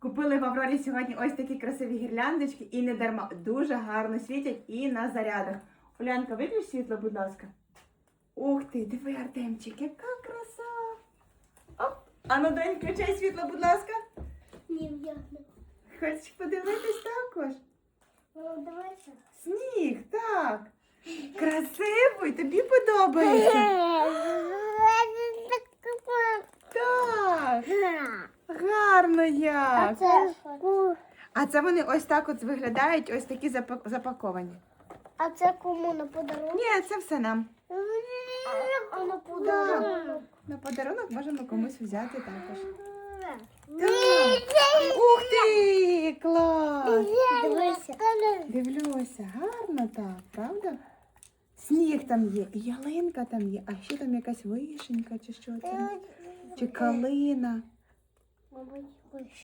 Купили в Аврорі сьогодні ось такі красиві гірляндочки і не дарма дуже гарно світять і на зарядах. Улянка, виключ світло, будь ласка. Ух ти, диви, Артемчик, яка краса! Оп! Ану, донь, включай світло, будь ласка. Ні, вдягну. Хочеш подивитись також? Ну, давайте. Сніг, так. Красивий, тобі подобається. Так, гарно як. це, А це вони ось так от виглядають, ось такі запаковані. а це кому на подарунок? Ні, це все нам. А на подарунок? На подарунок можемо комусь взяти також. Ні. Ух ти! Клас! Дивися. Дивлюся, гарно так, правда? Сніг там є, і ялинка там є, а ще там якась вишенька чи що це? Чи калина. 我不喜